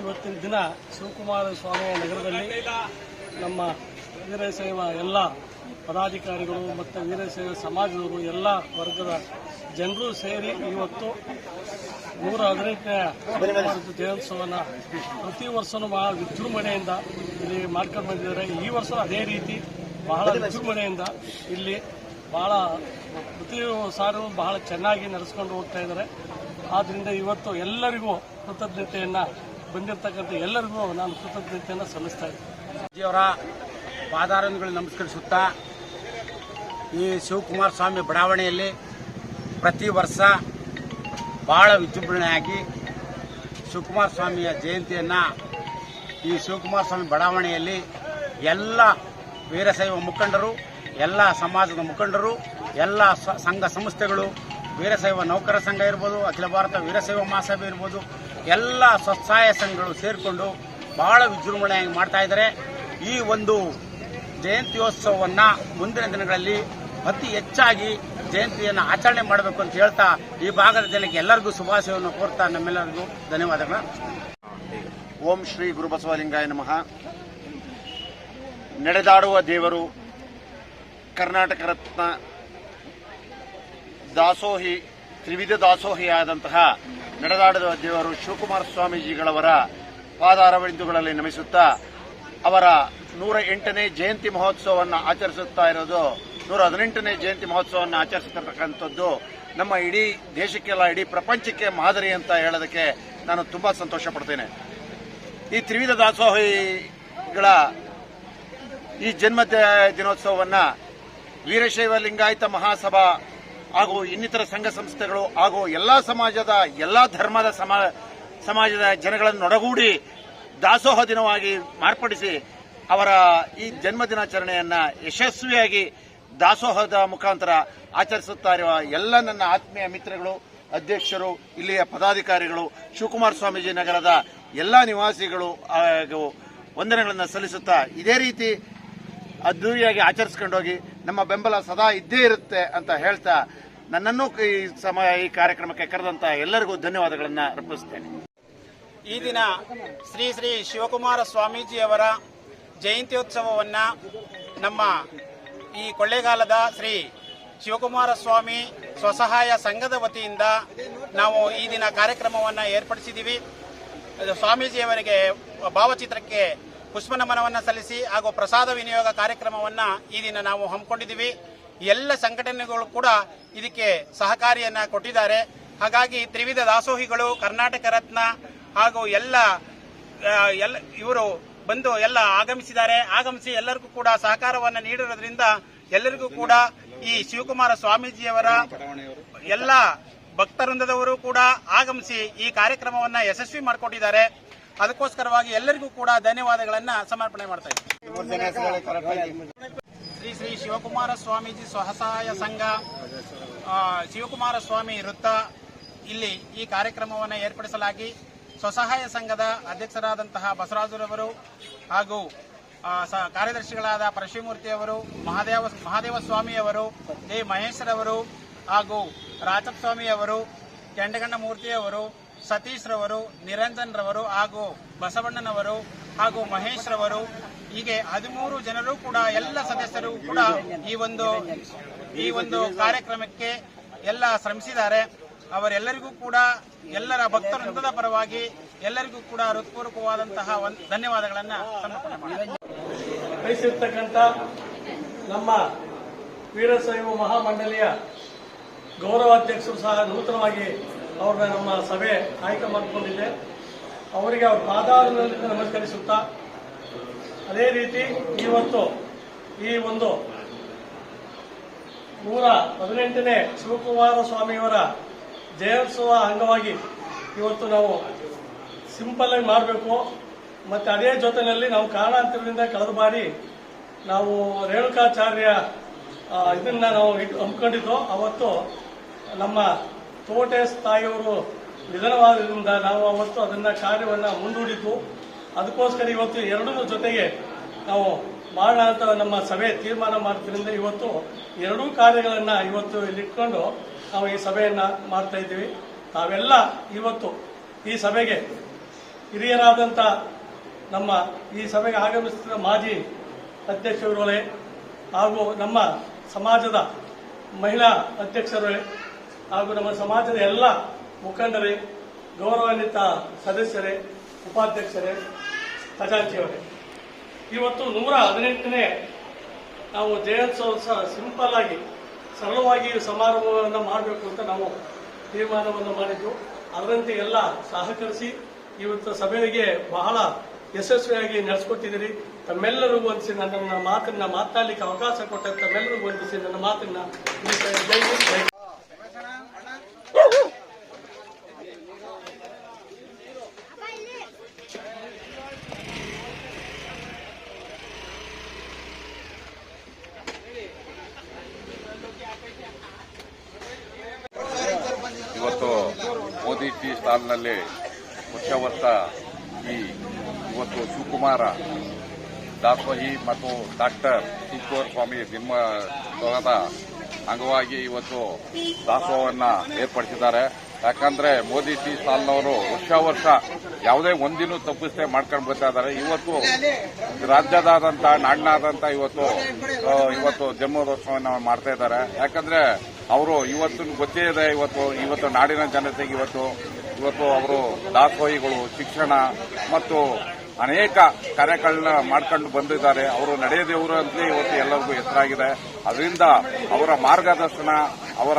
ಇವತ್ತಿನ ದಿನ ಶಿವಕುಮಾರ ಸ್ವಾಮಿಯ ನಗರದಲ್ಲಿ ನಮ್ಮ ವೀರಶೈವ ಎಲ್ಲ ಪದಾಧಿಕಾರಿಗಳು ಮತ್ತು ವೀರಶೈವ ಸಮಾಜದವರು ಎಲ್ಲ ವರ್ಗದ ಜನರು ಸೇರಿ ಇವತ್ತು ನೂರ ಹದಿನೆಂಟನೇ ಜಯೋತ್ಸವನ ಪ್ರತಿ ವರ್ಷವೂ ಬಹಳ ವಿಜೃಂಭಣೆಯಿಂದ ಇಲ್ಲಿ ಮಾಡ್ಕೊಂಡು ಬಂದಿದ್ದಾರೆ. ಈ ವರ್ಷ ಅದೇ ರೀತಿ ಬಹಳ ವಿಜೃಂಭಣೆಯಿಂದ ಇಲ್ಲಿ ಬಹಳ ಪ್ರತಿ ಸಾರು ಬಹಳ ಚೆನ್ನಾಗಿ ನಡೆಸ್ಕೊಂಡು ಹೋಗ್ತಾ ಇದ್ದಾರೆ. ಆದ್ದರಿಂದ ಇವತ್ತು ಎಲ್ಲರಿಗೂ ಕೃತಜ್ಞತೆಯನ್ನು ಬಂದಿರತಕ್ಕಂಥ ಎಲ್ಲರಿಗೂ ನಾನು ಕೃತಜ್ಞತೆಯನ್ನು ಸಲ್ಲಿಸ್ತಾ ಇದ್ದೀನಿ. ಅವರ ಪಾದಾರಗಳನ್ನು ನಮಸ್ಕರಿಸುತ್ತಾ, ಈ ಶಿವಕುಮಾರ ಸ್ವಾಮಿ ಬಡಾವಣೆಯಲ್ಲಿ ಪ್ರತಿ ವರ್ಷ ಬಹಳ ವಿಜೃಂಭಣೆಯಾಗಿ ಶಿವಕುಮಾರ ಸ್ವಾಮಿಯ ಜಯಂತಿಯನ್ನು ಈ ಶಿವಕುಮಾರ ಸ್ವಾಮಿ ಬಡಾವಣೆಯಲ್ಲಿ ಎಲ್ಲ ವೀರಶೈವ ಮುಖಂಡರು, ಎಲ್ಲ ಸಮಾಜದ ಮುಖಂಡರು, ಎಲ್ಲ ಸಂಘ ಸಂಸ್ಥೆಗಳು ವೀರಶೈವ ನೌಕರ ಸಂಘ ಇರ್ಬೋದು, ಅಖಿಲ ಭಾರತ ವೀರಶೈವ ಮಹಾಸಭೆ ಇರ್ಬೋದು ಎಲ್ಲ ಸ್ವಸಹಾಯ ಸಂಘಗಳು ಸೇರಿಕೊಂಡು ಬಹಳ ವಿಜೃಂಭಣೆಯಾಗಿ ಮಾಡ್ತಾ ಇದ್ದಾರೆ. ಈ ಒಂದು ಜಯಂತ್ಯೋತ್ಸವವನ್ನು ಮುಂದಿನ ದಿನಗಳಲ್ಲಿ ಅತಿ ಹೆಚ್ಚಾಗಿ ಜಯಂತಿಯನ್ನು ಆಚರಣೆ ಮಾಡಬೇಕು ಅಂತ ಹೇಳ್ತಾ ಈ ಭಾಗದ ಜನಕ್ಕೆ ಎಲ್ಲರಿಗೂ ಶುಭಾಶಯವನ್ನು ಕೋರ್ತಾ ನಮ್ಮೆಲ್ಲರಿಗೂ ಧನ್ಯವಾದಗಳು. ಓಂ ಶ್ರೀ ಗುರುಬಸವಲಿಂಗಾಯ ನಮಃ. ನಡೆದಾಡುವ ದೇವರು ಕರ್ನಾಟಕ ರತ್ನ ದಾಸೋಹಿ ತ್ರಿವಿಧ ದಾಸೋಹಿಯಾದಂತಹ ನಡೆದಾಡಿದ ದೇವರು ಶಿವಕುಮಾರ ಸ್ವಾಮೀಜಿಗಳವರ ಪಾದಾರವಿಂದುಗಳಲ್ಲಿ ನಮಿಸುತ್ತಾ ಅವರ ನೂರ ಎಂಟನೇ ಜಯಂತಿ ಮಹೋತ್ಸವವನ್ನು ಆಚರಿಸುತ್ತಾ ಇರೋದು, ನೂರ ಹದಿನೆಂಟನೇ ಜಯಂತಿ ಮಹೋತ್ಸವವನ್ನು ಆಚರಿಸತಕ್ಕಂಥದ್ದು ನಮ್ಮ ಇಡೀ ದೇಶಕ್ಕೆಲ್ಲ, ಇಡೀ ಪ್ರಪಂಚಕ್ಕೆ ಮಾದರಿ ಅಂತ ಹೇಳೋದಕ್ಕೆ ನಾನು ತುಂಬಾ ಸಂತೋಷ ಪಡ್ತೇನೆ. ಈ ತ್ರಿವಿಧ ದಾಸೋಹಿಗಳ ಈ ಜನ್ಮ ದಿನೋತ್ಸವವನ್ನು ವೀರಶೈವ ಲಿಂಗಾಯತ ಮಹಾಸಭಾ ಹಾಗೂ ಇನ್ನಿತರ ಸಂಘ ಸಂಸ್ಥೆಗಳು ಹಾಗೂ ಎಲ್ಲ ಸಮಾಜದ, ಎಲ್ಲ ಧರ್ಮದ ಸಮ- ಸಮಾಜದ ಜನಗಳನ್ನೊಡಗೂಡಿ ದಾಸೋಹ ದಿನವಾಗಿ ಮಾರ್ಪಡಿಸಿ ಅವರ ಈ ಜನ್ಮ ದಿನಾಚರಣೆಯನ್ನ ಯಶಸ್ವಿಯಾಗಿ ದಾಸೋಹದ ಮುಖಾಂತರ ಆಚರಿಸುತ್ತಾ ಇರುವ ಎಲ್ಲ ನನ್ನ ಆತ್ಮೀಯ ಮಿತ್ರಗಳು, ಅಧ್ಯಕ್ಷರು, ಇಲ್ಲಿಯ ಪದಾಧಿಕಾರಿಗಳು, ಶಿವಕುಮಾರ ಸ್ವಾಮೀಜಿ ನಗರದ ಎಲ್ಲ ನಿವಾಸಿಗಳು, ಹಾಗೂ ವಂದನೆಗಳನ್ನು ಸಲ್ಲಿಸುತ್ತಾ ಇದೇ ರೀತಿ ಅದ್ದೂರಿಯಾಗಿ ಆಚರಿಸ್ಕೊಂಡೋಗಿ ನಮ್ಮ ಬೆಂಬಲ ಸದಾ ಇದ್ದೇ ಇರುತ್ತೆ ಅಂತ ಹೇಳ್ತಾ ನನ್ನನ್ನು ಈ ಸಮ ಈ ಕಾರ್ಯಕ್ರಮಕ್ಕೆ ಕರೆದಂತ ಎಲ್ಲರಿಗೂ ಧನ್ಯವಾದಗಳನ್ನು ಅರ್ಪಿಸುತ್ತೇನೆ ಈ ದಿನ ಶ್ರೀ ಶ್ರೀ ಶಿವಕುಮಾರ ಸ್ವಾಮೀಜಿಯವರ ಜಯಂತ್ಯೋತ್ಸವವನ್ನು ನಮ್ಮ ಈ ಕೊಳ್ಳೇಗಾಲದ ಶ್ರೀ ಶಿವಕುಮಾರ ಸ್ವಾಮಿ ಸ್ವಸಹಾಯ ಸಂಘದ ವತಿಯಿಂದ ನಾವು ಈ ದಿನ ಕಾರ್ಯಕ್ರಮವನ್ನು ಏರ್ಪಡಿಸಿದ್ದೀವಿ. ಸ್ವಾಮೀಜಿಯವರಿಗೆ ಭಾವಚಿತ್ರಕ್ಕೆ ಪುಷ್ಪ ನಮನವನ್ನು ಸಲ್ಲಿಸಿ ಹಾಗೂ ಪ್ರಸಾದ ವಿನಿಯೋಗ ಕಾರ್ಯಕ್ರಮವನ್ನು ಈ ದಿನ ನಾವು ಹಮ್ಮಿಕೊಂಡಿದ್ದೀವಿ. ಎಲ್ಲ ಸಂಘಟನೆಗಳು ಕೂಡ ಇದಕ್ಕೆ ಸಹಕಾರಿಯನ್ನ ಕೊಟ್ಟಿದ್ದಾರೆ. ಹಾಗಾಗಿ ತ್ರಿವಿಧ ದಾಸೋಹಿಗಳು, ಕರ್ನಾಟಕ ರತ್ನ ಹಾಗೂ ಎಲ್ಲ ಎಲ್ಲ, ಇವರು ಬಂದು ಎಲ್ಲ ಆಗಮಿಸಿದ್ದಾರೆ. ಆಗಮಿಸಿ ಎಲ್ಲರಿಗೂ ಕೂಡ ಸಹಕಾರವನ್ನು ನೀಡಿರೋದ್ರಿಂದ ಎಲ್ಲರಿಗೂ ಕೂಡ ಈ ಶಿವಕುಮಾರ ಸ್ವಾಮೀಜಿಯವರ ಎಲ್ಲ ಭಕ್ತವೃಂದದವರು ಕೂಡ ಆಗಮಿಸಿ ಈ ಕಾರ್ಯಕ್ರಮವನ್ನು ಯಶಸ್ವಿ ಮಾಡಿಕೊಟ್ಟಿದ್ದಾರೆ. ಅದಕ್ಕೋಸ್ಕರವಾಗಿ ಎಲ್ಲರಿಗೂ ಕೂಡ ಧನ್ಯವಾದಗಳನ್ನು ಸಮರ್ಪಣೆ ಮಾಡ್ತಾ ಇದ್ದೀನಿ. ಶ್ರೀ ಶ್ರೀ ಶಿವಕುಮಾರ ಸ್ವಾಮೀಜಿ ಸ್ವಸಹಾಯ ಸಂಘ ಶಿವಕುಮಾರ ಸ್ವಾಮಿ ವೃತ್ತ ಇಲ್ಲಿ ಈ ಕಾರ್ಯಕ್ರಮವನ್ನು ಏರ್ಪಡಿಸಲಾಗಿ ಸ್ವಸಹಾಯ ಸಂಘದ ಅಧ್ಯಕ್ಷರಾದಂತಹ ಬಸವರಾಜರವರು ಹಾಗೂ ಕಾರ್ಯದರ್ಶಿಗಳಾದ ಪರಶಿವಮೂರ್ತಿಯವರು ಮಹಾದೇವ ಮಹಾದೇವ ಸ್ವಾಮಿಯವರು ದೇ ಮಹೇಶ್ರವರು ಹಾಗೂ ರಾಜಪ್ಪ ಸ್ವಾಮಿಯವರು ಕೆಂಡಗಣ್ಣ ಮೂರ್ತಿಯವರು ಸತೀಶ್ರವರು ನಿರಂಜನ್ರವರು ನಿರಂಜನ್ ರವರು ಹಾಗೂ ಬಸವಣ್ಣನವರು ಹಾಗೂ ಮಹೇಶ್ ರವರು, ಹೀಗೆ ಹದಿಮೂರು ಜನರು ಕೂಡ, ಎಲ್ಲ ಸದಸ್ಯರು ಕೂಡ ಈ ಒಂದು ಈ ಒಂದು ಕಾರ್ಯಕ್ರಮಕ್ಕೆ ಎಲ್ಲ ಶ್ರಮಿಸಿದ್ದಾರೆ. ಅವರೆಲ್ಲರಿಗೂ ಕೂಡ ಎಲ್ಲರ ಭಕ್ತವೃಂದದ ಪರವಾಗಿ ಎಲ್ಲರಿಗೂ ಕೂಡ ಹೃತ್ಪೂರ್ವಕವಾದಂತಹ ಧನ್ಯವಾದಗಳನ್ನು ಸಮರ್ಪಣೆ ನಮ್ಮ ವೀರಶೈವ ಮಹಾಮಂಡಲಿಯ ಗೌರವಾಧ್ಯಕ್ಷರು ಸಹ ನೂತನವಾಗಿ ಅವ್ರನ್ನ ನಮ್ಮ ಸಭೆ ಆಯ್ಕೆ ಮಾಡಿಕೊಂಡಿದೆ ಅವರಿಗೆ ಅವ್ರ ಪಾದಾರದಲ್ಲಿ ನಮಸ್ಕರಿಸುತ್ತಾ, ಅದೇ ರೀತಿ ಇವತ್ತು ಈ ಒಂದು ನೂರ ಹದಿನೆಂಟನೇ ಶಿವಕುಮಾರ ಸ್ವಾಮಿಯವರ ಜಯೋತ್ಸವ ಅಂಗವಾಗಿ ಇವತ್ತು ನಾವು ಸಿಂಪಲ್ ಆಗಿ ಮಾಡಬೇಕು. ಮತ್ತೆ ಅದೇ ಜೊತೆಯಲ್ಲಿ ನಾವು ಕಾರಣಾಂತರದಿಂದ ಕಳೆದ ಬಾರಿ ನಾವು ರೇಣುಕಾಚಾರ್ಯ ಇದನ್ನ ನಾವು ಇಟ್ಟು ಹಮ್ಮಿಕೊಂಡಿದ್ದು. ಅವತ್ತು ನಮ್ಮ ತೋಟೆ ತಾಯಿಯವರು ನಿಧನವಾದ್ರಿಂದ ನಾವು ಅವತ್ತು ಅದನ್ನ ಕಾರ್ಯವನ್ನ ಮುಂದೂಡಿದ್ದು. ಅದಕ್ಕೋಸ್ಕರ ಇವತ್ತು ಎರಡೂ ಜೊತೆಗೆ ನಾವು ಮಾಡೋಣ ನಮ್ಮ ಸಭೆ ತೀರ್ಮಾನ ಮಾಡೋದ್ರಿಂದ ಇವತ್ತು ಎರಡೂ ಕಾರ್ಯಗಳನ್ನ ಇವತ್ತು ಇಲ್ಲಿಟ್ಕೊಂಡು ನಾವು ಈ ಸಭೆಯನ್ನ ಮಾಡ್ತಾ ಇದ್ದೀವಿ. ತಾವೆಲ್ಲ ಇವತ್ತು ಈ ಸಭೆಗೆ ಹಿರಿಯರಾದಂಥ ನಮ್ಮ ಈ ಸಭೆಗೆ ಆಗಮಿಸಿದ ಮಾಜಿ ಅಧ್ಯಕ್ಷರುಗಳೇ ಹಾಗೂ ನಮ್ಮ ಸಮಾಜದ ಮಹಿಳಾ ಅಧ್ಯಕ್ಷರೇ ಹಾಗೂ ನಮ್ಮ ಸಮಾಜದ ಎಲ್ಲ ಮುಖಂಡರೇ, ಗೌರವಾನ್ವಿತ ಸದಸ್ಯರೇ, ಉಪಾಧ್ಯಕ್ಷರೇ, ಖಜಾಂಚಿಯವರೇ. ಇವತ್ತು ನೂರ ಹದಿನೆಂಟನೇ ನಾವು ಜಯೋತ್ಸವ ಸಿಂಪಲ್ ಆಗಿ, ಸರಳವಾಗಿ ಸಮಾರಂಭವನ್ನು ಮಾಡಬೇಕು ಅಂತ ನಾವು ತೀರ್ಮಾನವನ್ನು ಮಾಡಿದ್ದು. ಅದರಂತೆ ಎಲ್ಲ ಸಹಕರಿಸಿ ಇವತ್ತು ಸಭೆಗೆ ಬಹಳ ಯಶಸ್ವಿಯಾಗಿ ನಡೆಸಿಕೊಟ್ಟಿದ್ದೀರಿ. ತಮ್ಮೆಲ್ಲರಿಗೂ ವಂದಿಸಿ ನನ್ನ ಮಾತನ್ನ ಮಾತನಾಡಲಿಕ್ಕೆ ಅವಕಾಶ ಕೊಟ್ಟ ತಮ್ಮೆಲ್ಲರಿಗೂ ವಂದಿಸಿ ನನ್ನ ಮಾತನ್ನ ಟೀ ವರ್ಷ ವರ್ಷ ಈ ಇವತ್ತು ಶಿವಕುಮಾರ, ದಾಸೋಹಿ ಮತ್ತು ಡಾಕ್ಟರ್ ಕಿಶೋರ್ ಸ್ವಾಮಿ ಜನ್ಮೋತ್ಸವದ ಅಂಗವಾಗಿ ಇವತ್ತು ದಾಸೋಹವನ್ನ ಏರ್ಪಡಿಸಿದ್ದಾರೆ. ಯಾಕಂದ್ರೆ ಮೋದಿ ಜಿ ಸಾಲ್ನವರು ವರ್ಷ ವರ್ಷ ಯಾವುದೇ ಒಂದಿನೂ ತಪ್ಪಿಸದೆ ಮಾಡ್ಕೊಂಡು ಬರ್ತಾ ಇದ್ದಾರೆ. ಇವತ್ತು ರಾಜ್ಯದಾದಂತ ನಾಡಿನಾದಂತ ಇವತ್ತು ಇವತ್ತು ಜನ್ಮೋತ್ಸವವನ್ನು ಮಾಡ್ತಾ ಇದ್ದಾರೆ. ಯಾಕಂದ್ರೆ ಅವರು ಇವತ್ತು ಗೊತ್ತೇ ಇದೆ, ಇವತ್ತು ಇವತ್ತು ನಾಡಿನ ಜನತೆಗೆ ಇವತ್ತು ಇವತ್ತು ಅವರು ದಾಸೋಹಿಗಳು ಶಿಕ್ಷಣ ಮತ್ತು ಅನೇಕ ಕಾರ್ಯಗಳನ್ನ ಮಾಡ್ಕೊಂಡು ಬಂದಿದ್ದಾರೆ. ಅವರು ನಡೆಯದೇವರು ಅಂತಲೇ ಇವತ್ತು ಎಲ್ಲರಿಗೂ ಹೆಸರಾಗಿದೆ ಅದರಿಂದ ಅವರ ಮಾರ್ಗದರ್ಶನ, ಅವರ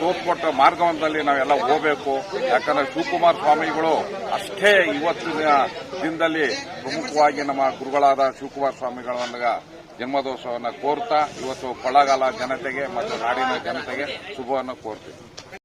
ತೋರ್ಕೊಟ್ಟ ಮಾರ್ಗವೊಂದಲ್ಲಿ ನಾವೆಲ್ಲ ಹೋಗಬೇಕು. ಯಾಕಂದ್ರೆ ಶಿವಕುಮಾರ ಸ್ವಾಮಿಗಳು ಅಷ್ಟೇ ಇವತ್ತಿನ ದಿನದಲ್ಲಿ ಪ್ರಮುಖವಾಗಿ ನಮ್ಮ ಗುರುಗಳಾದ ಶಿವಕುಮಾರ ಸ್ವಾಮಿಗಳ ಜನ್ಮದೋತ್ಸವವನ್ನು ಕೋರ್ತಾ, ಇವತ್ತು ಕೊಳ್ಳಗಾಲ ಜನತೆಗೆ ಮತ್ತು ನಾಡಿನ ಜನತೆಗೆ ಶುಭವನ್ನು ಕೋರ್ತೀವಿ.